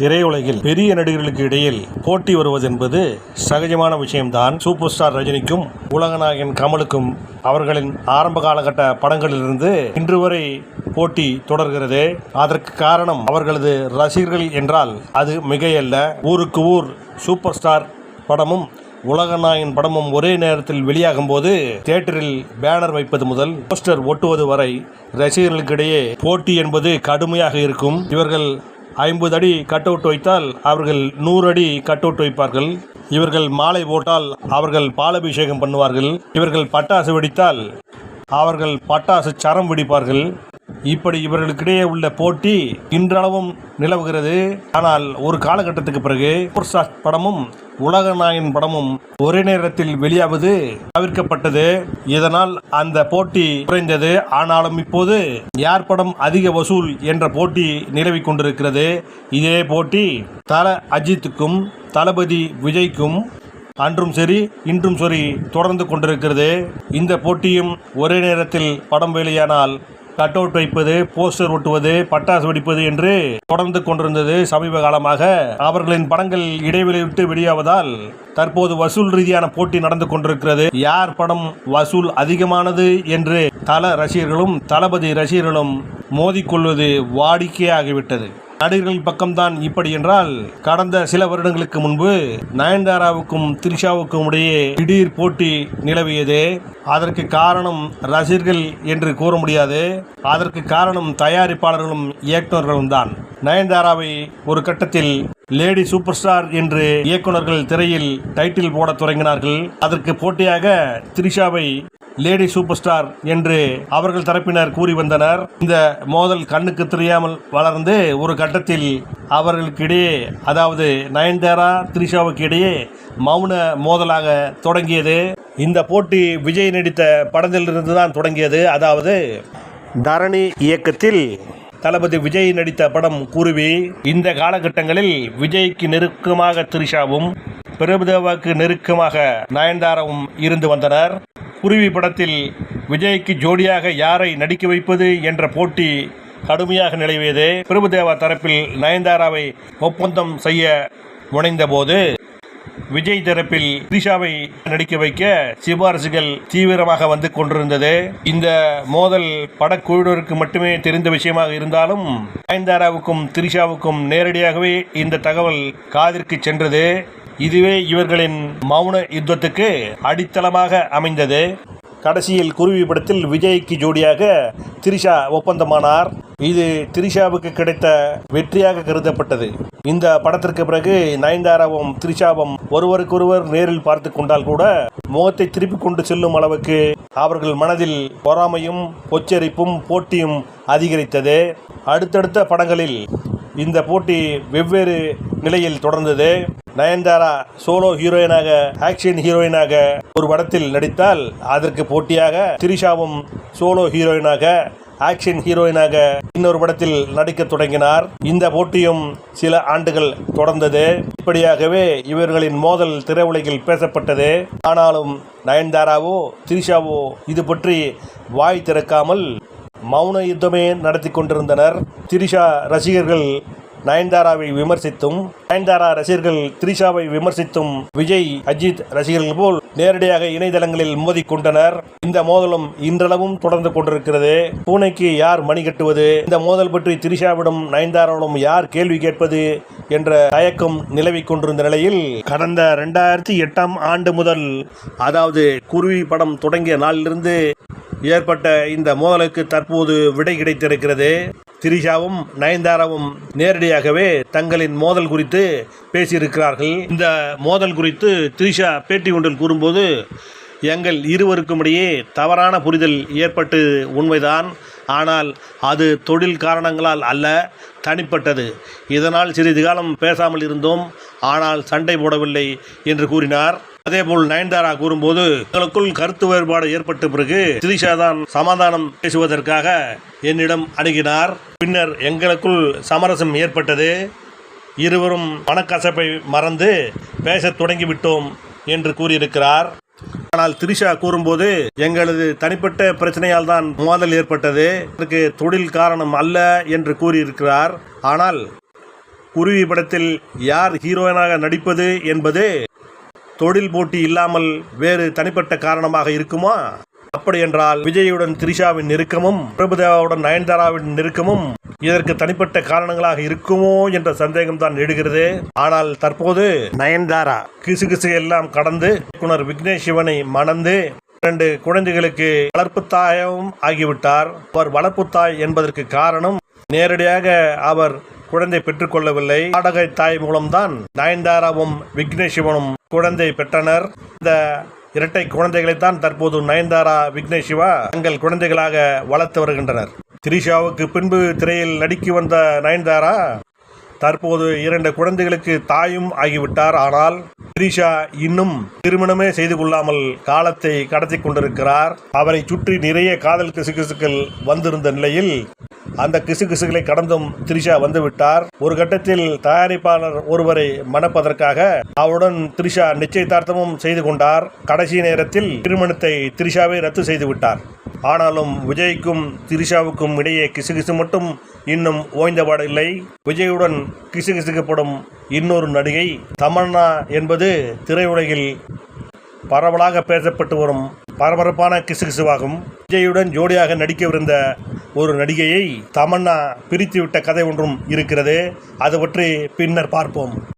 திரையுலகில் பெரிய நடிகர்களுக்கு இடையில் போட்டி வருவது என்பது சகஜமான விஷயம்தான். சூப்பர் ஸ்டார் ரஜினிக்கும் உலகநாயகன் கமலுக்கும் அவர்களின் ஆரம்ப காலகட்ட படங்களிலிருந்து இன்று வரை போட்டி தொடர்கிறது. அதற்கு காரணம் அவர்களது ரசிகர்கள் என்றால் அது மிகையல்ல. ஊருக்கு ஊர் சூப்பர் ஸ்டார் படமும் உலகநாயகன் படமும் ஒரே நேரத்தில் வெளியாகும் போது தியேட்டரில் பேனர் வைப்பது முதல் போஸ்டர் ஒட்டுவது வரை ரசிகர்களுக்கிடையே போட்டி என்பது கடுமையாக இருக்கும். இவர்கள் ஐம்பது அடி கட் அவுட் வைத்தால் அவர்கள் நூறு அடி கட் அவுட் வைப்பார்கள். இவர்கள் மாலை போட்டால் அவர்கள் பாலபிஷேகம் பண்ணுவார்கள். இவர்கள் பட்டாசு வெடித்தால் அவர்கள் பட்டாசு சரம் வெடிப்பார்கள். இப்படி இவர்களுக்கிடையே உள்ள போட்டி இன்றளவும் நிலவுகிறது. ஆனால் ஒரு காலகட்டத்துக்கு பிறகு சூப்பர் படமும் உலகநாயன் படமும் ஒரே நேரத்தில் வெளியாவது தவிர்க்கப்பட்டது. இதனால் அந்த போட்டி குறைந்தது. ஆனாலும் இப்போது யார் படம் அதிக வசூல் என்ற போட்டி நிலவிக் கொண்டிருக்கிறது. இதே போட்டி தல அஜித்துக்கும் தளபதி விஜய்க்கும் அன்றும் சரி இன்றும் சரி தொடர்ந்து கொண்டிருக்கிறது. இந்த போட்டியும் ஒரே நேரத்தில் படம் வெளியானால் கட் அவுட் வைப்பது போஸ்டர் ஒட்டுவது பட்டாசு வெடிப்பது என்று தொடர்ந்து கொண்டிருந்தது சமீப காலமாக. அவர்களின் படங்கள் இடைவெளி விட்டு வெளியாவதால் தற்போது வசூல் ரீதியான போட்டி நடந்து கொண்டிருக்கிறது. யார் படம் வசூல் அதிகமானது என்று தல ரசிகர்களும் தளபதி ரசிகர்களும் மோதிக்கொள்வது வாடிக்கையாகிவிட்டது. நடிகர்கள் பக்கம்தான் இப்படி என்றால் கடந்த சில வருடங்களுக்கு முன்பு நயன்தாராவுக்கும் திரிஷாவுக்கும் இடையே திடீர் போட்டி நிலவியது. அதற்கு காரணம் ரசிகர்கள் என்று கூற முடியாது. அதற்கு காரணம் தயாரிப்பாளர்களும் இயக்குநர்களும் தான். நயன்தாராவை ஒரு கட்டத்தில் லேடி சூப்பர் ஸ்டார் என்று இயக்குனர்கள் திரையில் டைட்டில் போட தொடங்கினார்கள். அதற்கு போட்டியாக திரிஷாவை லேடி சூப்பர் ஸ்டார் என்று அவர்கள் தரப்பினர் கூறி வந்தனர். இந்த மோதல் கண்ணுக்கு தெரியாமல் வளர்ந்து ஒரு கட்டத்தில் அவர்களுக்கு இடையே அதாவது நயன்தாரா த்ரிஷாவுக்கு இடையே மௌன மோதலாக தொடங்கியது. இந்த போட்டி விஜய் நடித்த படத்திலிருந்து தான் தொடங்கியது. அதாவது தரணி இயக்கத்தில் தளபதி விஜய் நடித்த படம் குருவி. இந்த காலகட்டங்களில் விஜய்க்கு நெருக்கமாக த்ரிஷாவும் பிரபுதேவாவுக்கு நெருக்கமாக நயன்தாராவும் இருந்து வந்தனர். குருவி படத்தில் விஜய்க்கு ஜோடியாக யாரை நடிக்க வைப்பது என்ற போட்டி கடுமையாக நிலவியது. பிரபுதேவா தரப்பில் நயன்தாராவை ஒப்பந்தம் செய்ய முனைந்தபோது விஜய் தரப்பில் த்ரிஷாவை நடிக்க வைக்க சிபாரிசுகள் தீவிரமாக வந்து கொண்டிருந்தது. இந்த மோதல் படக்குழுவினருக்கு மட்டுமே தெரிந்த விஷயமாக இருந்தாலும் நயன்தாராவுக்கும் த்ரிஷாவுக்கும் நேரடியாகவே இந்த தகவல் காதிற்கு சென்றது. இதுவே இவர்களின் மௌன யுத்தத்துக்கு அடித்தளமாக அமைந்தது. கடைசியில் குருவி படத்தில் விஜய்க்கு ஜோடியாக திரிஷா ஒப்பந்தமானார். இது திரிஷாவுக்கு கிடைத்த வெற்றியாக கருதப்பட்டது. இந்த படத்திற்கு பிறகு நயன்தாராவும் திரிஷாவும் ஒருவருக்கொருவர் நேரில் பார்த்து கொண்டால் கூட முகத்தை திருப்பி கொண்டு செல்லும் அளவுக்கு அவர்கள் மனதில் பொறாமையும் பொச்சரிப்பும் போட்டியும் அதிகரித்தது. அடுத்தடுத்த படங்களில் இந்த போட்டி வெவ்வேறு நிலையில் தொடர்ந்தது. நயன்தாரா சோலோ ஹீரோயினாக ஆக்ஷன் ஹீரோயினாக ஒரு படத்தில் நடித்தால் அதற்கு போட்டியாக திரிஷாவும் சோலோ ஹீரோயினாக ஆக்ஷன் ஹீரோயினாக இன்னொரு படத்தில் நடிக்க தொடங்கினார். இந்த போட்டியும் சில ஆண்டுகள் தொடர்ந்தது. இப்படியாகவே இவர்களின் மோதல் திரையுலகில் பேசப்பட்டது. ஆனாலும் நயன்தாராவோ திரிஷாவோ இது பற்றி வாய் திறக்காமல் மௌன யுத்தமே நடத்தி கொண்டிருந்தனர். திரிஷா ரசிகர்கள் நயன்தாராவை விமர்சித்தும் நயன்தாரா ரசிகர்கள் த்ரிஷாவை விமர்சித்தும் விஜய் அஜித் ரசிகர்கள் போல் நேரடியாக இணையதளங்களில் மோதிக்கொண்டனர். இந்த மோதலும் இன்றளவும் தொடர்ந்து கொண்டிருக்கிறது. பூனைக்கு யார் மணி கட்டுவது? இந்த மோதல் பற்றி திரிஷாவிடம் நயன்தாராவிடம் யார் கேள்வி கேட்பது? என்ற தயக்கம் நிலவிக் கொண்டிருந்த நிலையில் கடந்த ரெண்டாயிரத்தி எட்டாம் ஆண்டு முதல் அதாவது குருவி படம் தொடங்கிய நாளிலிருந்து ஏற்பட்ட இந்த மோதலுக்கு தற்போது விடை கிடைத்திருக்கிறது. திரிஷாவும் நயன்தாராவும் நேரடியாகவே தங்களின் மோதல் குறித்து பேசியிருக்கிறார்கள். இந்த மோதல் குறித்து திரிஷா பேட்டி ஒன்றில் கூறும்போது எங்கள் இருவருக்கும் இடையே தவறான புரிதல் ஏற்பட்டு உண்மைதான். ஆனால் அது தொழில் காரணங்களால் அல்ல தனிப்பட்டது. இதனால் சிறிது காலம் பேசாமல் இருந்தோம். ஆனால் சண்டை போடவில்லை என்று கூறினார். அதேபோல் நயன்தாரா கூறும்போது எங்களுக்குள் கருத்து வேறுபாடு ஏற்பட்ட பிறகு திரிஷா தான் சமாதானம் பேசுவதற்காக என்னிடம் அணுகினார். பின்னர் எங்களுக்குள் சமரசம் ஏற்பட்டது. இருவரும் மனக்கசப்பை மறந்து பேசத் தொடங்கிவிட்டோம் என்று கூறியிருக்கிறார். ஆனால் திரிஷா கூறும்போது எங்களது தனிப்பட்ட பிரச்சனையால் தான் மோதல் ஏற்பட்டது. இதற்கு தொழில் காரணம் அல்ல என்று கூறியிருக்கிறார். ஆனால் குருவி படத்தில் யார் ஹீரோயினாக நடிப்பது என்பது தொழில் போட்டி இல்லாமல் வேறு தனிப்பட்ட காரணமாக இருக்குமா? அப்படி என்றால் விஜயுடன் திரிஷாவின் நெருக்கமும் பிரபுதேவாவுடன் நயன்தாராவின் நெருக்கமும் இதற்கு தனிப்பட்ட காரணங்களாக இருக்குமோ என்ற சந்தேகம் தான் எடுகிறது ஆனால் தற்போது நயன்தாரா கிசுகிசு எல்லாம் கடந்து இயக்குனர் விக்னேஷ் சிவனை மணந்து இரண்டு குழந்தைகளுக்கு வளர்ப்பு தாயும் ஆகிவிட்டார். அவர் வளர்ப்பு தாய் என்பதற்கு காரணம் நேரடியாக அவர் குழந்தை பெற்றுக்கொள்ளவில்லை. நாடக தாய் மூலம்தான் நயன்தாராவும் விக்னேஷ் சிவனும் குழந்தை பெற்றனர். இந்த இரட்டை குழந்தைகளைத்தான் தற்போது நயன்தாரா விக்னேஷ் சிவா தங்கள் குழந்தைகளாக வளர்த்து வருகின்றனர். திரிஷாவுக்கு பின்பு திரையில் நடிக்க வந்த நயன்தாரா தற்போது இரண்டு குழந்தைகளுக்கு தாயும் ஆகிவிட்டார். ஆனால் திரிஷா இன்னும் திருமணமே செய்து கொள்ளாமல் காலத்தை கடத்தி கொண்டிருக்கிறார். அவரை சுற்றி நிறைய காதல் கிசுகிசுக்கள் வந்திருந்த நிலையில் அந்த கிசுகிசுகளை கடந்தும் த்ரிஷா வந்துவிட்டார். ஒரு கட்டத்தில் தயாரிப்பாளர் ஒருவரை மணப்பதற்காக அவருடன் த்ரிஷா நிச்சயதார்த்தமும் செய்து கொண்டார். கடைசி நேரத்தில் திருமணத்தை த்ரிஷாவை ரத்து செய்து விட்டார். ஆனாலும் விஜய்க்கும் திரிஷாவுக்கும் இடையே கிசுகிசு மட்டும் இன்னும் ஓய்ந்தபாடு இல்லை. விஜயுடன் கிசுகிசுக்கப்படும் இன்னொரு நடிகை தமன்னா என்பது திரையுலகில் பரவலாக பேசப்பட்டு வரும் பரபரப்பான கிசுகிசுவாகும். விஜயுடன் ஜோடியாக நடிக்கவிருந்த ஒரு நடிகையை தமன்னா பிரித்துவிட்ட கதை ஒன்றும் இருக்கிறது. அது பற்றி பின்னர் பார்ப்போம்.